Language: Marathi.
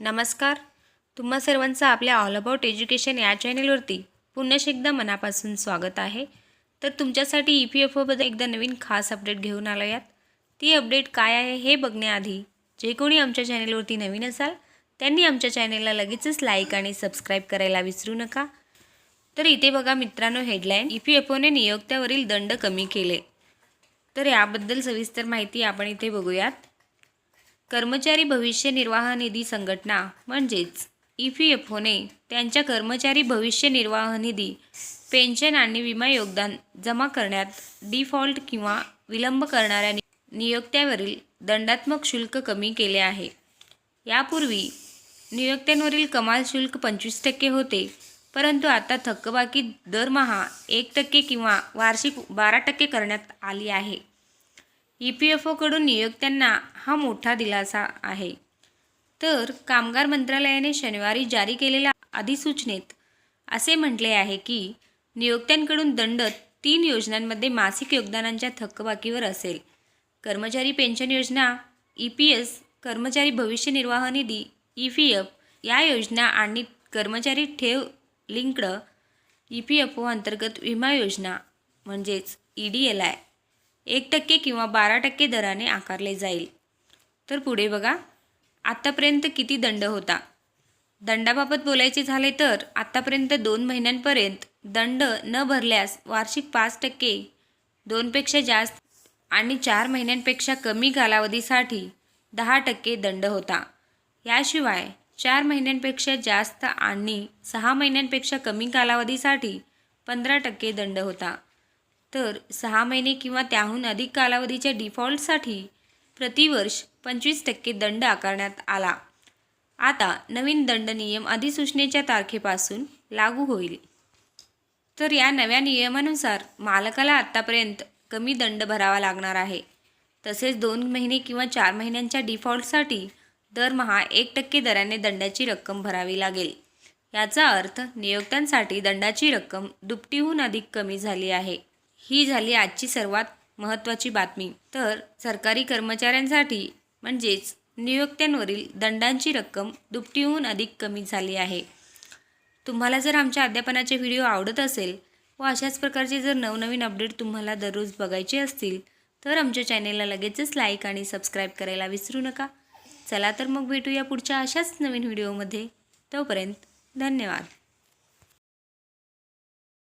नमस्कार. तुम्हा सर्वांचं आपल्या ऑल अबाउट एज्युकेशन या चॅनेलवरती पुन्हा एकदा मनापासून स्वागत आहे. तर तुमच्यासाठी ई पी एफ ओबद्दल एकदा नवीन खास अपडेट घेऊन आलो यात. ती अपडेट काय आहे हे बघण्याआधी जे कोणी आमच्या चॅनेलवरती नवीन असाल त्यांनी आमच्या चॅनेलला लगेचच लाईक आणि सबस्क्राईब करायला विसरू नका. तर इथे बघा मित्रांनो हेडलाईन ई पी एफ ओने नियोक्त्यावरील दंड कमी केले. तर याबद्दल सविस्तर माहिती आपण इथे बघूयात. कर्मचारी भविष्य निर्वाह निधी संघटना म्हणजेच ई पी एफ ओने त्यांच्या कर्मचारी भविष्य निर्वाह निधी पेन्शन आणि विमा योगदान जमा करण्यात डिफॉल्ट किंवा विलंब करणाऱ्या नि- नियोक्त्यावरील दंडात्मक शुल्क कमी केले आहे. यापूर्वी नियोक्त्यांवरील कमाल शुल्क पंचवीस टक्के होते परंतु आता थकबाकी दरमहा एक टक्के किंवा वार्षिक बारा टक्के करण्यात आली आहे. ई पी एफ ओकडून नियोक्त्यांना हा मोठा दिलासा आहे. तर कामगार मंत्रालयाने शनिवारी जारी केलेल्या अधिसूचनेत असे म्हटले आहे की नियोक्त्यांकडून दंड तीन योजनांमध्ये मासिक योगदानांच्या थकबाकीवर असेल. कर्मचारी पेन्शन योजना ई पी एस कर्मचारी भविष्य निर्वाह निधी ई पी एफ या योजना आणि कर्मचारी ठेव linked E P F O अंतर्गत विमा योजना म्हणजेच ई डी एल आय एक टक्के किंवा बारा टक्के दराने आकारले जाईल. तर पुढे बघा आत्तापर्यंत किती दंड होता? दंडाबाबत बोलायचे झाले तर आत्तापर्यंत दोन महिन्यांपर्यंत दंड न भरल्यास वार्षिक पाच टक्के दोनपेक्षा जास्त आणि चार महिन्यांपेक्षा कमी कालावधीसाठी दहा टक्के दंड होता. याशिवाय चार महिन्यांपेक्षा जास्त आणि सहा महिन्यांपेक्षा कमी कालावधीसाठी पंधरा टक्के दंड होता. तर सहा महिने किंवा त्याहून अधिक कालावधीच्या डिफॉल्टसाठी प्रतिवर्ष पंचवीस टक्के दंड आकारण्यात आला. आता नवीन दंड नियम अधिसूचनेच्या तारखेपासून लागू होईल. तर या नव्या नियमानुसार मालकाला आत्तापर्यंत कमी दंड भरावा लागणार आहे. तसेच दोन महिने किंवा चार महिन्यांच्या डिफॉल्टसाठी दरमहा एक टक्के दराने दंडाची रक्कम भरावी लागेल. याचा अर्थ नियोक्त्यांसाठी दंडाची रक्कम दुपटीहून अधिक कमी झाली आहे. ही झाली आजची सर्वात महत्त्वाची बातमी. तर सरकारी कर्मचाऱ्यांसाठी म्हणजेच नियोक्त्यांवरील दंडांची रक्कम दुपटीहून अधिक कमी झाली आहे. तुम्हाला जर आमच्या अध्यापनाचे व्हिडिओ आवडत असेल व अशाच प्रकारचे जर नवनवीन अपडेट तुम्हाला दररोज बघायचे असतील तर आमच्या चॅनेलला लगेचच लाईक आणि सबस्क्राईब करायला विसरू नका. चला तर मग भेटूया पुढच्या अशाच नवीन व्हिडिओमध्ये. तोपर्यंत धन्यवाद.